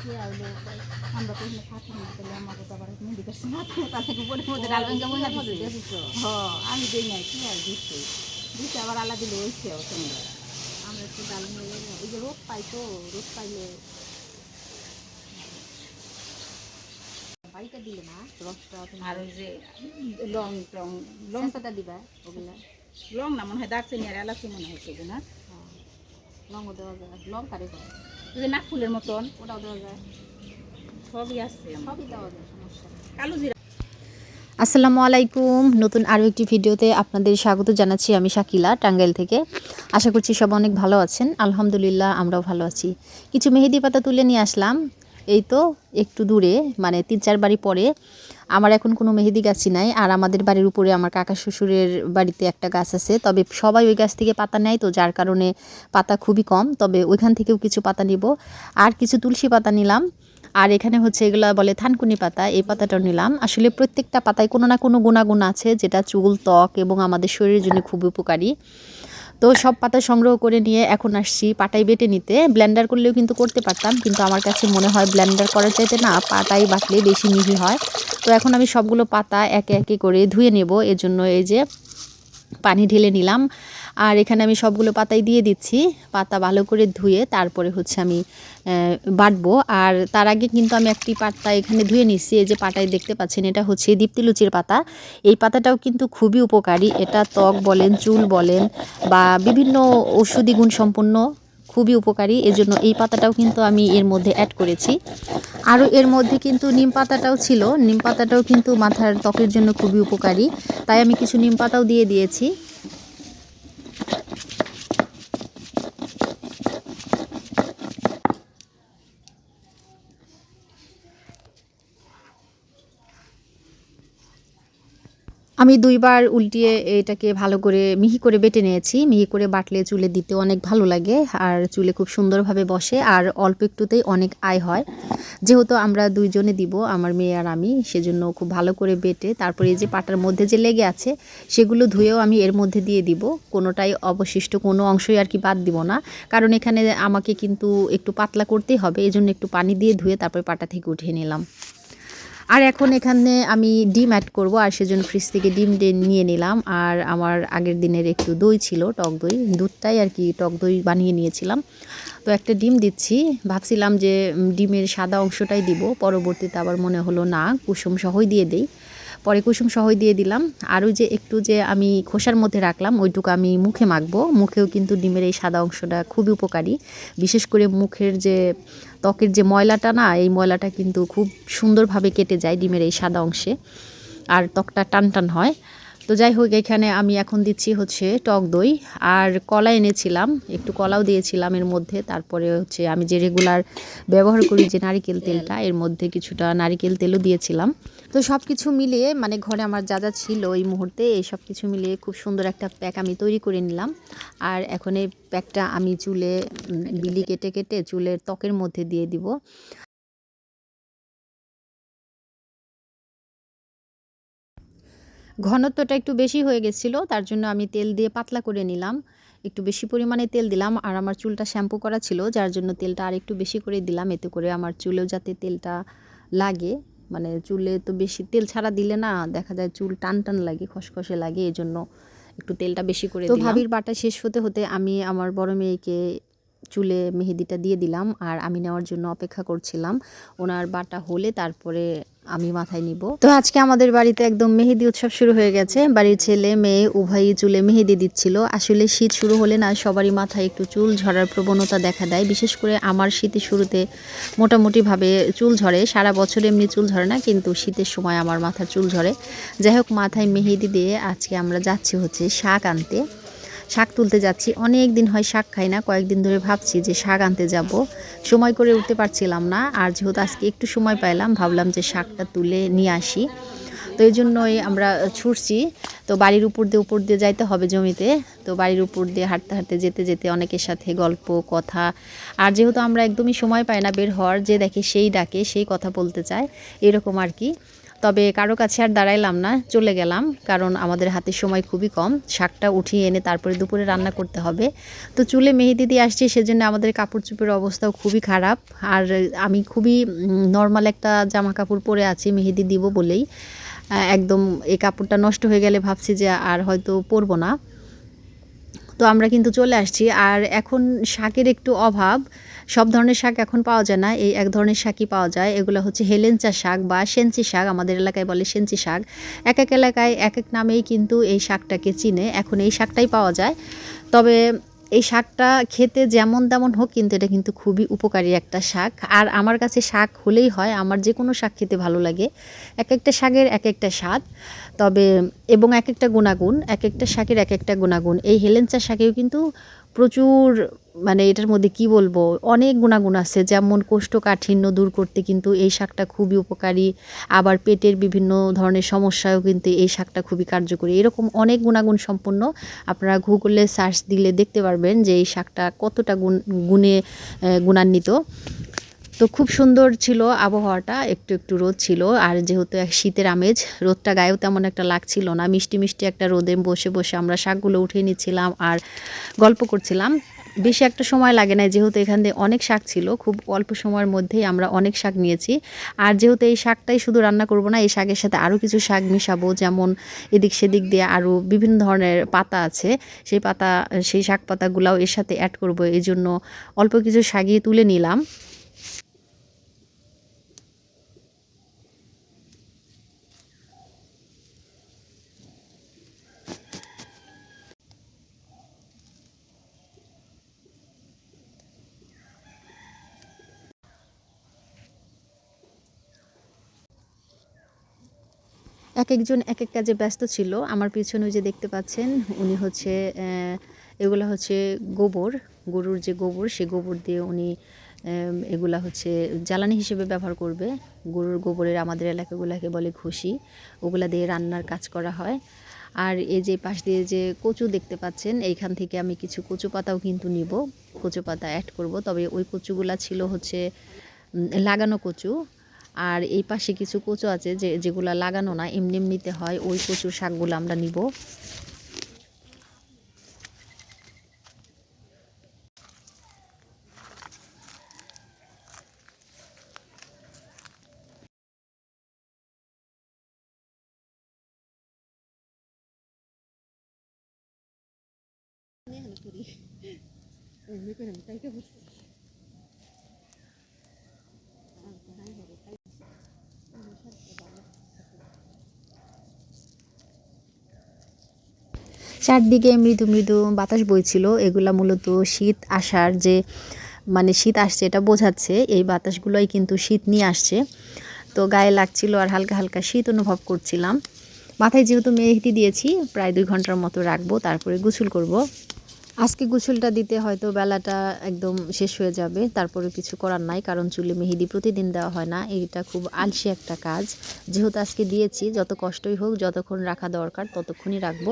কি আর লোক আমরা তো এখানে থাকি না তাহলে আমাকে তো আবার মেহেদি কাছে না থাকে তাহলে উপরের মধ্যে ডালবেন কেমন দিচ্ছে হ্যাঁ আমি দিই কি আর দিচ্ছি? দিচ্ছে আবার আলাদা দিলে হয়েছে আমরা একটু ডাল নিয়ে এই যে রোদ পাই তো রোদ পাইলে বাড়িটা দিলে না? রসটা আর ওই যে লং টং লং লঙ্কাটা দিবা ওগুলা? লং না মনে হয় দারচিনি আর এলাচি মনে হয় সেগুলো না? হ্যাঁ লঙ্কা দেওয়া যায়। লঙ্কা রেখে ওই যে নাক ফুলের মতন। ওটাও দেওয়া যায়। সবই আছে সবই দেওয়া যায় সমস্যা কালো জিরা। আসসালামু আলাইকুম। নতুন আরও একটি ভিডিওতে আপনাদের স্বাগত জানাচ্ছি আমি শাকিলা টাঙ্গাইল থেকে। আশা করছি সব অনেক ভালো আছেন। আলহামদুলিল্লাহ আমরাও ভালো আছি। কিছু মেহেদি পাতা তুলে নিয়ে আসলাম। এই তো একটু দূরে মানে তিন চার বাড়ি পরে। আমার এখন কোনো মেহেদি গাছই নাই, আর আমাদের বাড়ির উপরে আমার কাকা শ্বশুরের বাড়িতে একটা গাছ আছে। তবে সবাই ওই গাছ থেকে পাতা নেয় তো, যার কারণে পাতা খুবই কম। তবে ওইখান থেকেও কিছু পাতা নিব। আর কিছু তুলসী পাতা নিলাম। আর এখানে হচ্ছে এগুলা বলে থানকুনি পাতা, এই পাতাটাও নিলাম। আসলে প্রত্যেকটা পাতায় কোনো না কোনো গুণাগুণ আছে, যেটা চুল, ত্বক এবং আমাদের শরীরের জন্য খুব উপকারী। তো সব পাতা সংগ্রহ করে নিয়ে এখন আসছি পাটাই বেটে নিতে। ব্লেন্ডার করলেও কিন্তু করতে পারতাম, কিন্তু আমার কাছে মনে হয় ব্লেন্ডার করার চাইতে না পাটাই বাটলে বেশি মিহি হয়। তো এখন আমি সবগুলো পাতা একে একে করে ধুয়ে নেব, এজন্য এই যে পানি ঢেলে নিলাম। আর এখানে আমি সবগুলো পাতাই দিয়ে দিচ্ছি। পাতা ভালো করে ধুয়ে তারপরে হচ্ছে আমি বাটবো। আর তার আগে কিন্তু আমি একটি পাতা এখানে ধুয়ে নিচ্ছি। এই যে পাতায় দেখতে পাচ্ছেন, এটা হচ্ছে দীপ্তিলুচির পাতা। এই পাতাটাও কিন্তু খুবই উপকারী। এটা ত্বক বলেন, চুল বলেন বা বিভিন্ন ঔষধি গুণ সম্পন্ন খুবই উপকারী। এজন্য এই পাতাটাও কিন্তু আমি এর মধ্যে অ্যাড করেছি। আরও এর মধ্যে কিন্তু নিম পাতাটাও ছিল। নিম পাতাটাও কিন্তু মাথার ত্বকের জন্য খুবই উপকারী। তাই আমি কিছু নিম পাতাও দিয়ে দিয়েছি। আমি দুইবার উল্টিয়ে এটাকে ভালো করে মিহি করে বেটে নিয়েছি। মিহি করে বাটলে চুলে দিতে অনেক ভালো লাগে আর চুলে খুব সুন্দরভাবে বসে আর অল্প একটুতেই অনেক আয় হয়। যেহেতু আমরা দুইজনে দিব, আমার মেয়ে আর আমি, সেজন্য খুব ভালো করে বেটে তারপরে এই যে পাটার মধ্যে যে লেগে আছে সেগুলো ধুয়েও আমি এর মধ্যে দিয়ে দিব। কোনোটাই অবশিষ্ট কোনো অংশই আর কি বাদ দিব না। কারণ এখানে আমাকে কিন্তু একটু পাতলা করতেই হবে এই জন্য একটু পানি দিয়ে ধুয়ে তারপরে পাটা থেকে উঠিয়ে নিলাম। আর এখন এখানে আমি ডিম অ্যাড করব, আর সেজন্য ফ্রিজ থেকে ডিম নিয়ে নিলাম। আর আমার আগের দিনের একটু দই ছিল, টক দই, দুধটাই আর কি টক দই বানিয়ে নিয়েছিলাম। তো একটা ডিম দিচ্ছি, ভাবছিলাম যে ডিমের সাদা অংশটাই দিব, পরবর্তীতে আবার মনে হলো না, কুসুম সহই দিয়ে দেই। পরে কুসুম সহই দিয়ে দিলাম। আরও যে একটু যে আমি খোসার মধ্যে রাখলাম, ওইটুকু আমি মুখে মাখবো। মুখেও কিন্তু ডিমের এই সাদা অংশটা খুবই উপকারী। বিশেষ করে মুখের যে ত্বকের যে ময়লাটা না, এই ময়লাটা কিন্তু খুব সুন্দরভাবে কেটে যায় ডিমের এই সাদা অংশে। আর ত্বকটা টান টান হয়। তো যাই হোক এখানে আমি এখন দিচ্ছি হচ্ছে টক দই আর কলা এনেছিলাম, একটু কলাও দিয়েছিলাম এর মধ্যে। তারপরে হচ্ছে আমি যে রেগুলার ব্যবহার করি যে নারিকেল তেলটা, এর মধ্যে কিছুটা নারিকেল তেলও দিয়েছিলাম। তো সব কিছু মিলিয়ে মানে ঘরে আমার যা যা ছিল এই মুহূর্তে, এই সব কিছু মিলিয়ে খুব সুন্দর একটা প্যাক আমি তৈরি করে নিলাম। আর এখন এই প্যাকটা আমি চুলে বিলি কেটে কেটে চুলের ত্বকের মধ্যে দিয়ে দিব। ঘনত্বটা একটু বেশি হয়ে গেছিল তার জন্য আমি তেল দিয়ে পাতলা করে নিলাম। একটু বেশি পরিমাণে তেল দিলাম আর আমার চুলটা শ্যাম্পু করা ছিল যার জন্য তেলটা আর একটু বেশি করে দিলাম। এতে করে আমার চুলেও যাতে তেলটা লাগে মানে চুলে তো বেশি তেল ছাড়া দিলে না দেখা যায় চুল টান টান লাগে খসখসে লাগে এই জন্য একটু তেলটা বেশি করে তো ভাবির বাটা শেষ হতে হতে আমি আমার বড় মেয়েকে চুলে মেহেদিটা দিয়ে দিলাম আর আমি নেওয়ার জন্য অপেক্ষা করছিলাম। ওনার বাটা হলে তারপরে আমি মাথায় নিব। তো আজকে আমাদের বাড়িতে একদম মেহেদি উৎসব শুরু হয়ে গেছে। বাড়ির ছেলে, মেয়ে উভয়ই চুলে মেহেদি দিচ্ছিল। আসলে শীত শুরু হলে না সবারই মাথায় একটু চুল ঝরার প্রবণতা দেখা দেয়। বিশেষ করে আমার শীতের শুরুতে মোটামুটিভাবে চুল ঝরে। সারা বছর এমনি চুল ঝরে না, কিন্তু শীতের সময় আমার মাথার চুল ঝরে। যাই হোক, মাথায় মেহেদি দিয়ে আজকে আমরা যাচ্ছি হচ্ছে শাক আনতে। শাক তুলতে যাচ্ছি। অনেক দিন হয় শাক খাই না, কয়েকদিন ধরে ভাবছি যে শাক আনতে যাব। সময় করে উঠতে পারছিলাম না, আর যেহেতু আজকে একটু সময় পাইলাম, ভাবলাম যে শাকটা তুলে নিয়ে আসি। তো এই জন্যই আমরা ছুটছি। তো বাড়ির উপর দিয়ে উপর দিয়ে যাইতে হবে জমিতে। তো বাড়ির উপর দিয়ে হাঁটতে হাঁটতে, যেতে যেতে অনেকের সাথে গল্প, কথা। আর যেহেতু আমরা একদমই সময় পাই না বের হওয়ার, যে দেখে সেই ডাকে, সেই কথা বলতে চায়, এরকম আর কি। তবে কারও কাছে আর দাঁড়াইলাম না, চলে গেলাম, কারণ আমাদের হাতে সময় খুবই কম। শাকটা উঠিয়ে এনে তারপরে দুপুরে রান্না করতে হবে। তো চুলে মেহেদি দিয়ে আসছি, সেজন্য আমাদের কাপড় চুপের অবস্থাও খুবই খারাপ। আর আমি খুবই নর্মাল একটা জামা কাপড় পরে আছি, মেহেদি দিব বলেই। একদম এই কাপড়টা নষ্ট হয়ে গেলে ভাবছি যে আর হয়তো পরবো না। তো আমরা কিন্তু চলে আসছি। আর এখন শাকের একটু অভাব। সব ধরনের শাক এখন পাওয়া যায় না। এই এক ধরনের শাকই পাওয়া যায়। এগুলো হচ্ছে হেলেঞ্চা শাক বা সেঞ্চি শাক। আমাদের এলাকায় বলে সেঞ্চি শাক। এক এক এলাকায় এক এক নামেই কিন্তু এই শাকটাকে চিনে। এখন এই শাকটাই পাওয়া যায়। তবে এই শাকটা খেতে যেমন তেমন হোক, কিন্তু এটা কিন্তু খুবই উপকারী একটা শাক। আর আমার কাছে শাক হলেই হয়, আমার যে কোনো শাক খেতে ভালো লাগে। এক একটা শাকের এক একটা স্বাদ। তবে, এবং এক একটা গুণাগুণ এক একটা শাকের এক একটা গুণাগুণ। এই হেলেঞ্চা শাকেও কিন্তু প্রচুর মানে এটার মধ্যে কি বলব, অনেক গুণাগুণ আছে। যেমন কোষ্ঠকাঠিন্য দূর করতে কিন্তু এই শাকটা খুবই উপকারী। আবার পেটের বিভিন্ন ধরনের সমস্যায়ও কিন্তু এই শাকটা খুবই কার্যকরী। এরকম অনেক গুণাগুণ সম্পন্ন আপনারা গুগলে সার্চ দিলে দেখতে পারবেন যে এই শাকটা কতটা গুণ, গুণে গুণান্বিত। তো খুব সুন্দর ছিল আবহাওয়াটা, একটু একটু রোদ ছিল। আর যেহেতু এক শীতের আমেজ, রোদটা গায়েও তেমন একটা লাগছিল না। মিষ্টি মিষ্টি একটা রোদে বসে বসে আমরা শাকগুলো উঠিয়ে নিচ্ছিলাম আর গল্প করছিলাম। বেশি একটা সময় লাগে না যেহেতু এখান দিয়ে অনেক শাক ছিল। খুব অল্প সময়ের মধ্যেই আমরা অনেক শাক নিয়েছি। আর যেহেতু এই শাকটাই শুধু রান্না করব না, এই শাকের সাথে আরও কিছু শাক মিশাবো। যেমন এদিক সেদিক দিয়ে আরও বিভিন্ন ধরনের পাতা আছে। সেই পাতা, সেই শাক পাতাগুলাও এর সাথে অ্যাড করব। এই জন্য অল্প কিছু শাগিয়ে তুলে নিলাম। এক একজন এক এক কাজে ব্যস্ত ছিল। আমার পিছনে যে দেখতে পাচ্ছেন, উনি হচ্ছে এগুলা হচ্ছে গোবর, গরুর যে গোবর, সে গোবর দিয়ে উনি এগুলা হচ্ছে জ্বালানি হিসেবে ব্যবহার করবে। গরুর গোবরের আমাদের এলাকাগুলোকে বলে ঘুষি, ওগুলা দিয়ে রান্নার কাজ করা হয়। আর এই যে পাশ দিয়ে যে কচু দেখতে পাচ্ছেন, এইখান থেকে আমি কিছু কচু পাতাও কিন্তু নিব। কচু পাতা অ্যাড করব। তবে ওই কচুগুলা ছিল হচ্ছে লাগানো কচু। আর এই পাশে কিছু কচু আছে যে, যেগুলা লাগানো না, এমনি এমনিতে হয়, ওই কচুর শাকগুলো আমরা নিব। চারদিকে মৃদু মৃদু বাতাস বইছিল। এগুলা মূলত শীত আসার যে মানে শীত আসছে এটা বোঝাচ্ছে, এই বাতাসগুলোই কিন্তু শীত নিয়ে আসছে। তো গায়ে লাগছিল আর হালকা হালকা শীত অনুভব করছিলাম। মাথায় যেহেতু মেহেদি দিয়েছি, প্রায় দুই ঘণ্টার মতো রাখব, তারপরে গোসল করব। আজকে গোসলটা দিতে হয়তো বেলাটা একদম শেষ হয়ে যাবে, তারপরে কিছু করার নাই, কারণ চুলে মেহেদি প্রতিদিন দেওয়া হয় না এইটা খুব আলসি একটা কাজ। যেহেতু আজকে দিয়েছি, যত কষ্টই হোক, যতক্ষণ রাখা দরকার, ততক্ষণই রাখব।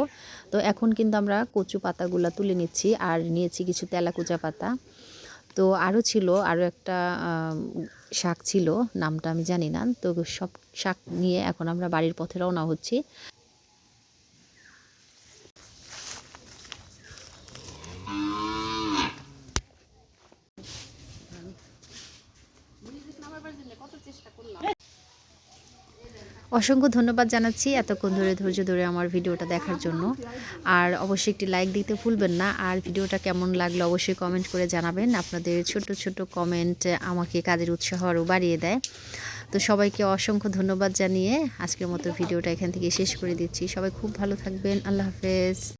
তো এখন কিন্তু আমরা কচু পাতাগুলো তুলে নিচ্ছি, আর নিয়েছি কিছু তেলাকুচা পাতা। তো আরও ছিল, আরও একটা শাক ছিল, নামটা আমি জানি না, তো সব শাক নিয়ে এখন আমরা বাড়ির পথে রওনা হচ্ছি। অসংখ্য ধন্যবাদ জানাচ্ছি এতক্ষণ ধরে ধৈর্য ধরে আমার ভিডিওটা দেখার জন্য। আর অবশ্যই একটি লাইক দিতে ভুলবেন না। আর ভিডিওটা কেমন লাগল অবশ্যই কমেন্ট করে জানাবেন। আপনাদের ছোট ছোট কমেন্ট আমাকে কাজের উৎসাহ আরও বাড়িয়ে দেয়। তো সবাইকে অসংখ্য ধন্যবাদ জানিয়ে আজকের মতো ভিডিওটা এখান থেকে শেষ করে দিচ্ছি। সবাই খুব ভালো থাকবেন। আল্লাহ হাফেজ।